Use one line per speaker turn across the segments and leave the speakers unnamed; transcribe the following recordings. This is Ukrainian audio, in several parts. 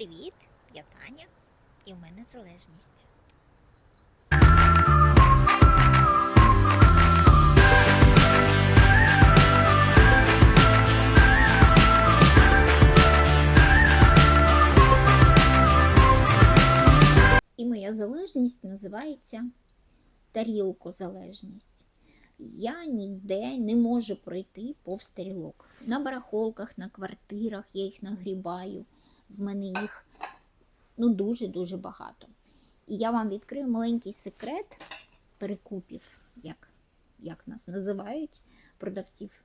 Привіт, я Таня, і в мене залежність. І моя залежність називається тарілкозалежність. Я ніде не можу пройти повз тарілок. На барахолках, на квартирах я їх нагрібаю. В мене їх ну, дуже-дуже багато. І я вам відкрию маленький секрет перекупів, як, як нас називають, продавців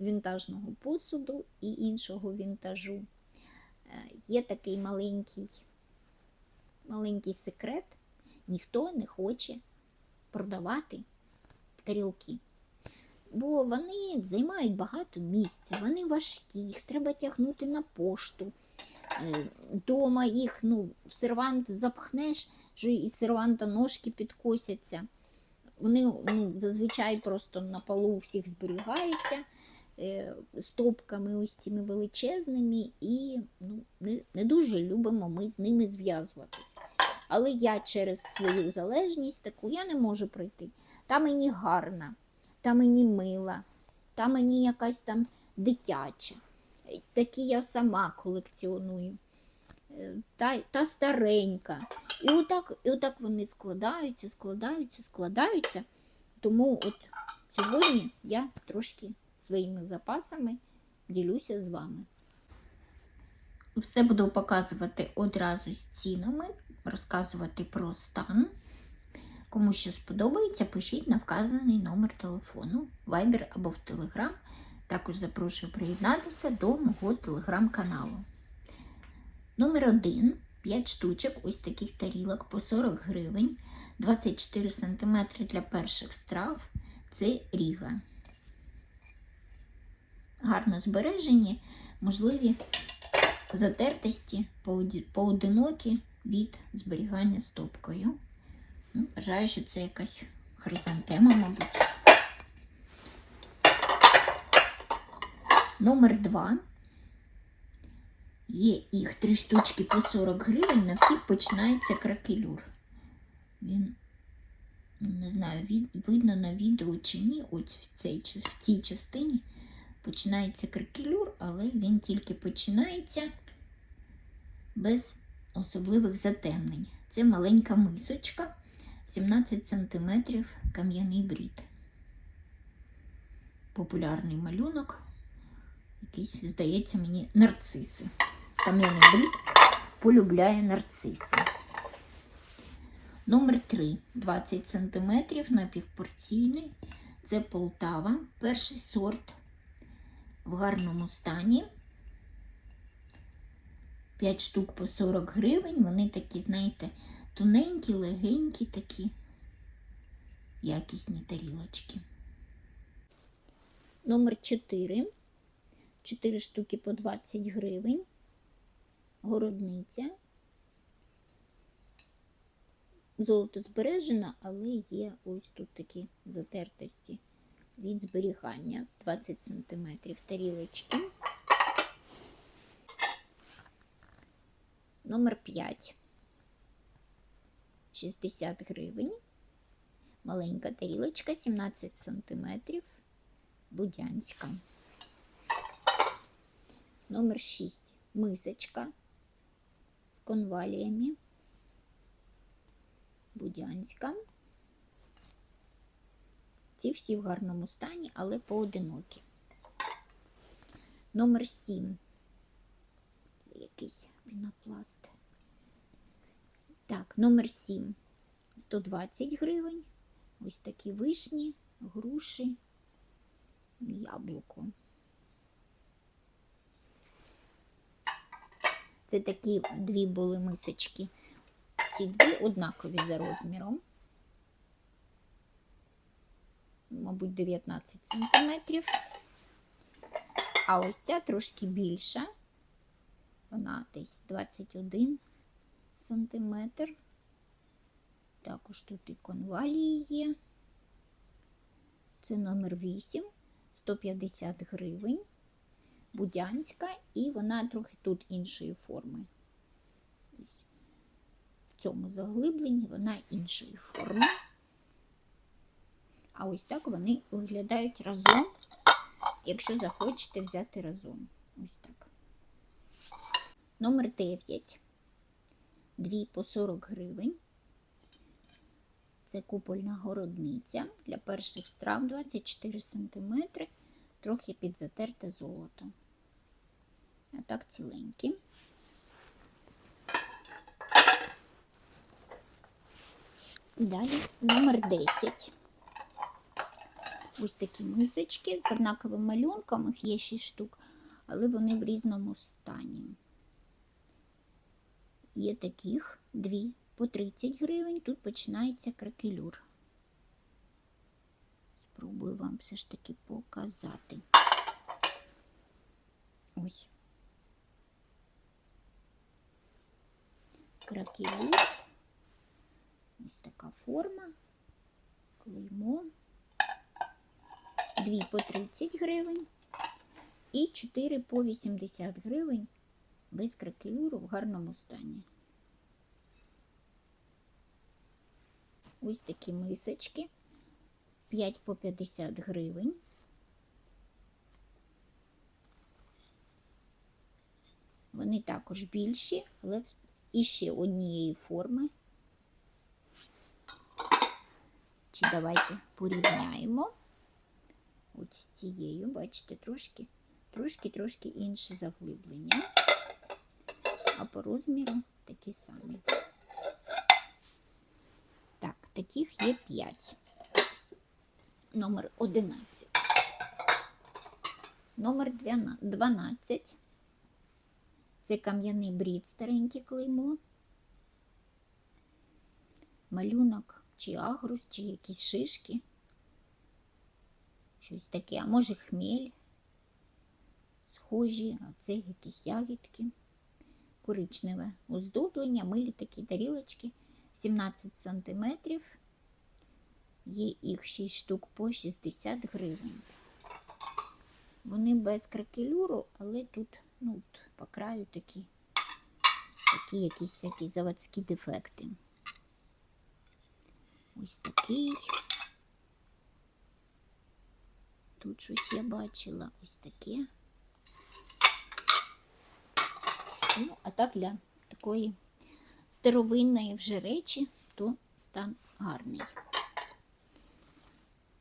вінтажного посуду і іншого вінтажу. Е, Є такий маленький, маленький секрет. Ніхто не хоче продавати тарілки. Бо вони займають багато місця, вони важкі, їх треба тягнути на пошту. Е, Дома їх ну, в сервант запхнеш, що із серванта ножки підкосяться. Вони ну, зазвичай просто на полу всіх зберігаються е, стопками ось цими величезними, і ну, не, не дуже любимо ми з ними зв'язуватись. Але я через свою залежність таку я не можу пройти. Та мені гарна, та мені мила, та мені якась там дитяча. Такі я сама колекціоную. Е, Та, та старенька. І отак, і отак вони складаються, складаються, складаються. Тому от сьогодні я трошки своїми запасами ділюся з вами. Все буду показувати одразу з цінами, розказувати про стан. Кому що сподобається, пишіть на вказаний номер телефону, Viber або в Telegram. Також запрошую приєднатися до мого телеграм-каналу. Номер 1 5 штучок ось таких тарілок по 40 гривень, 24 см для перших страв. Це Ріга. Гарно збережені, можливі затертості поодинокі від зберігання стопкою. Ну, Вважаю, що це якась хризантема, мабуть. Номер 2. Є їх три штучки по 40 гривень, на всіх починається кракелюр. Він, не знаю, від, видно на відео чи ні, от в цій, в цій частині починається кракелюр, але він тільки починається без особливих затемнень. Це маленька мисочка, 17 см кам'яний брід. Популярний малюнок. Якийсь, здається, мені нарциси. Кам'яний брід полюбляє нарциси. Номер 3 20 см напівпорційний. Це Полтава, перший сорт в гарному стані. 5 штук по 40 гривень. Вони такі, знаєте, тоненькі, легенькі такі якісні тарілочки. Номер 4. 4 штуки по 20 гривень. Городниця. Золото збережено, але є ось тут такі затертості від зберігання 20 см тарілочки. Номер 5. 60 гривень. Маленька тарілочка, 17 см. Будянська. Номер 6. Мисочка з конваліями. Будянська. Ці всі в гарному стані, але поодинокі. Номер 7. Якийсь пінопласт. Так, номер 7. 120 гривень. Ось такі вишні, груші, яблуко. Це такі дві були мисочки. Ці дві однакові за розміром. Мабуть, 19 сантиметрів. А ось ця трошки більша. Вона десь 21 сантиметр. Також тут і конвалії є. Це номер 8, 150 гривень. Будянська, і вона трохи тут іншої форми. В цьому заглибленні вона іншої форми. А ось так вони виглядають разом, якщо захочете взяти разом. Ось так. Номер 9. Дві по 40 гривень. Це купольна городниця для перших страв 24 см, трохи підзатерте золото. А так ціленькі. Далі номер 10. Ось такі мисочки з однаковим малюнком, їх є 6 штук, але вони в різному стані. Є таких дві по 30 гривень, тут починається кракелюр. Спробую вам все ж таки показати. Ось. Кракелюр. Ось така форма, клеймо. Дві по 30 гривень і 4 по 80 гривень без кракелюру в гарному стані. Ось такі мисочки 5 по 50 гривень. Вони також більші, але іще однієї форми. Чи давайте порівняємо. От з цією, бачите, трошки, трошки, трошки інше заглиблення, а по розміру такі самі. Так, таких є 5. Номер 11. Номер 12. Це кам'яний брід, стареньке клеймо. Малюнок чи агрус, чи якісь шишки. Щось таке, а може хмель, схожі, а це якісь ягідки. Коричневе оздоблення, милі такі тарілочки 17 см. Є їх 6 штук по 60 гривень. Вони без кракелюру, але тут ну, по краю такі, такі якісь всякі заводські дефекти. Ось такий. Тут щось я бачила ось таке. Ну, а так для такої старовинної вже речі, то стан гарний.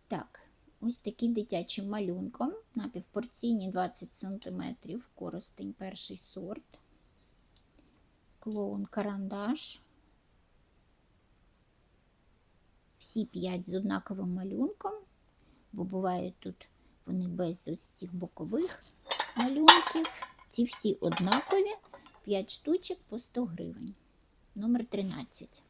Так, ось такий дитячим малюнком, напівпорційні 20 см, коростень перший сорт, клоун карандаш. Всі 5 з однаковим малюнком бо бувають тут вони без ось цих бокових малюнків. Ці всі однакові, 5 штучок по 100 гривень. Номер 13.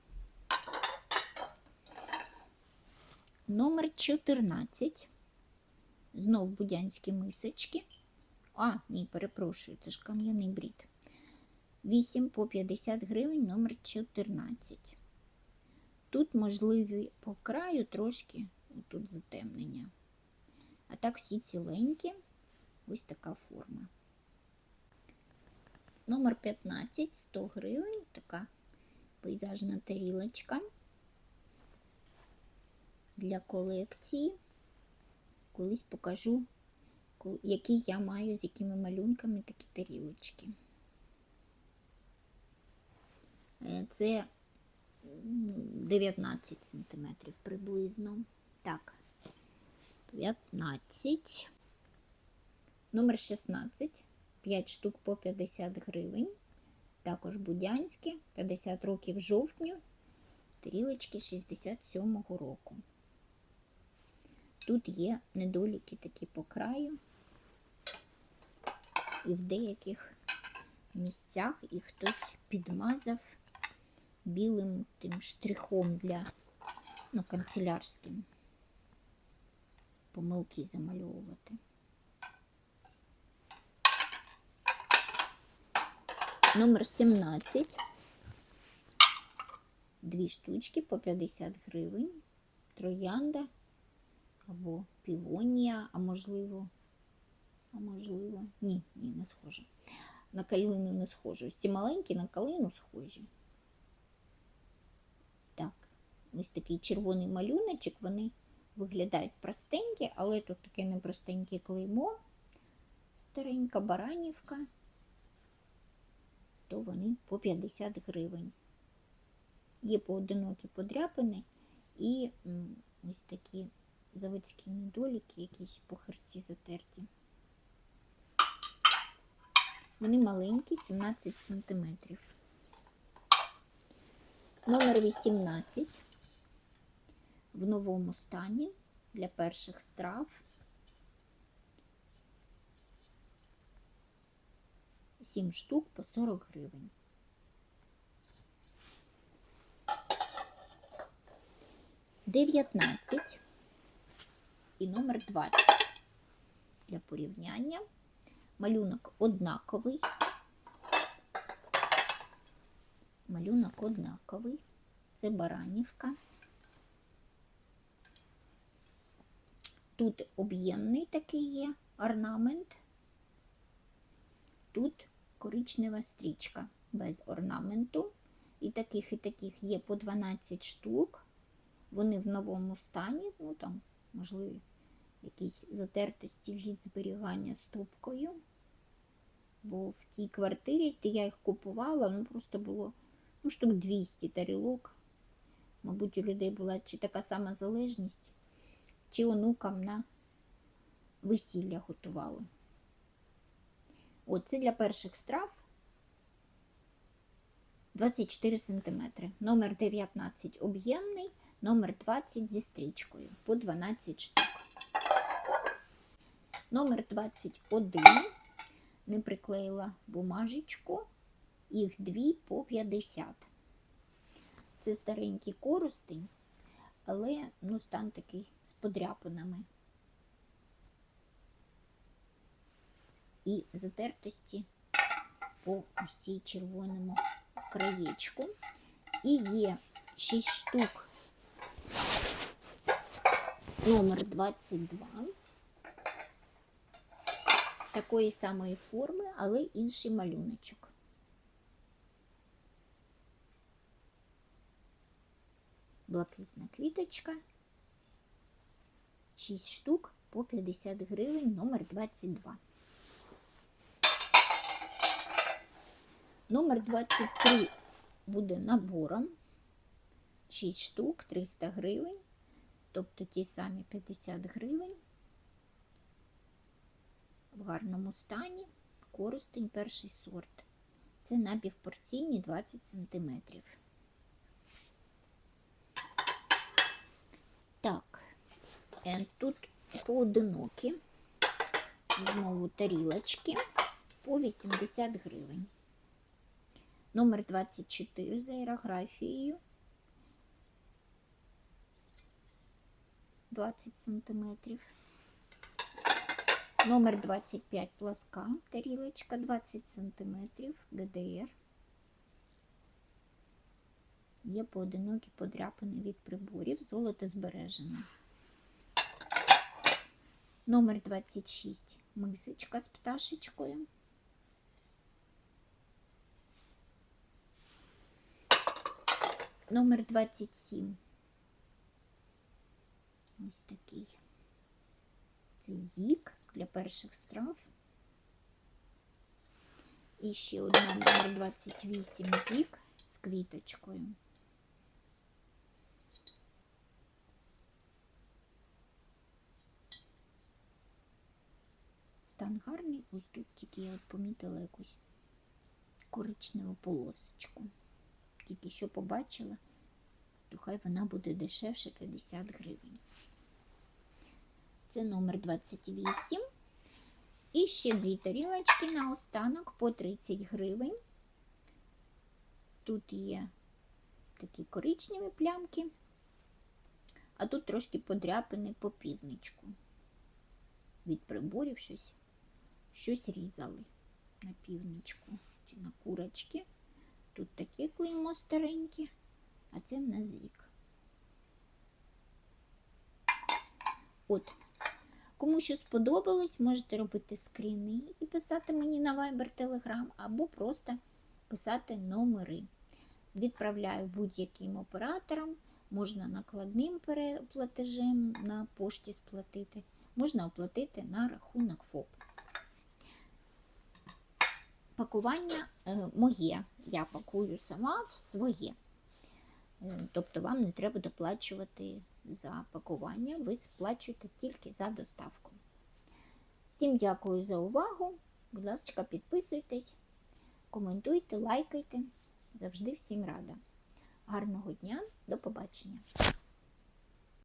Номер 14. Знов будянські мисочки. А, ні, перепрошую, це ж кам'яний брід. 8 по 50 гривень, номер 14. Тут можливі по краю трошки тут затемнення. А так всі ціленькі, ось така форма. Номер 15, 100 гривень, така пейзажна тарілочка для колекції. Колись покажу, які я маю, з якими малюнками такі тарілочки. Е, це 19 см приблизно. Так, 15. Номер 16. 5 штук по 50 гривень. Також Будянське, 50 років жовтню, тарілочки 67-го року. Тут є недоліки такі по краю, і в деяких місцях їх хтось підмазав білим тим штрихом для ну, канцелярським помилки замальовувати. Номер 17. Дві штучки по 50 гривень. Троянда або півонія, а можливо, а можливо, ні, ні, не схоже. На калину не схоже. Ці маленькі на калину схожі. Так, ось такий червоний малюночок, вони виглядають простенькі, але тут таке непростеньке клеймо, старенька баранівка, то вони по 50 гривень. Є поодинокі подряпини і ось такі заводські недоліки, якісь похерці затерті. Вони маленькі, 17 сантиметрів. Номер 18 в новому стані для перших страв. 7 штук по 40 гривень. Дев'ятнадцять і номер 20 для порівняння. Малюнок однаковий. Малюнок однаковий. Це баранівка. Тут об'ємний такий є орнамент. Тут коричнева стрічка без орнаменту. І таких, і таких є по 12 штук. Вони в новому стані, ну там, можливо, якісь затертості від зберігання стопкою. Бо в тій квартирі, де я їх купувала, ну просто було ну, штук 200 тарілок. Мабуть, у людей була чи така сама залежність, чи онукам на весілля готували. От, це для перших страв 24 см. Номер 19 об'ємний, номер 20 зі стрічкою по 12 штук. Номер 21 не приклеїла бумажечку, їх дві по 50. Це старенький коростень, але ну, стан такий з подряпинами. І затертості по ось цій червоному краєчку. І є 6 штук номер 22 такої самої форми, але інший малюночок. Блакитна квіточка. 6 штук по 50 гривень, номер 22. Номер 23 буде набором. 6 штук, 300 гривень, тобто ті самі 50 гривень. В гарному стані коростень перший сорт. Це напівпорційні 20 см. Так, е, тут поодинокі, знову тарілочки по 80 гривень. Номер 24 за аерографією. 20 сантиметрів. Номер 25 пласка, тарілочка 20 сантиметрів, ГДР. Є поодинокі подряпини від приборів, золото збережене. Номер 26 мисочка з пташечкою. Номер 27. Ось такий. Це зік для перших страв. І ще одна номер 28 зік з квіточкою. Стан гарний, ось тут тільки я от помітила якусь коричневу полосочку. Тільки що побачила, то хай вона буде дешевше 50 гривень. Це номер 28. І ще дві тарілочки на останок по 30 гривень. Тут є такі коричневі плямки, а тут трошки подряпини по півничку. Від приборів щось, щось різали на півничку чи на курочки. Тут таке клеймо стареньке, а це в нас зік. От. Кому що сподобалось, можете робити скріни і писати мені на Viber Telegram, або просто писати номери. Відправляю будь-яким операторам Можна накладним переплатежем на пошті сплатити, можна оплатити на рахунок ФОП. Пакування е, моє, я пакую сама в своє. Тобто вам не треба доплачувати за пакування, ви сплачуєте тільки за доставку. Всім дякую за увагу. Будь ласка, підписуйтесь, коментуйте, лайкайте. Завжди всім рада. Гарного дня, до побачення!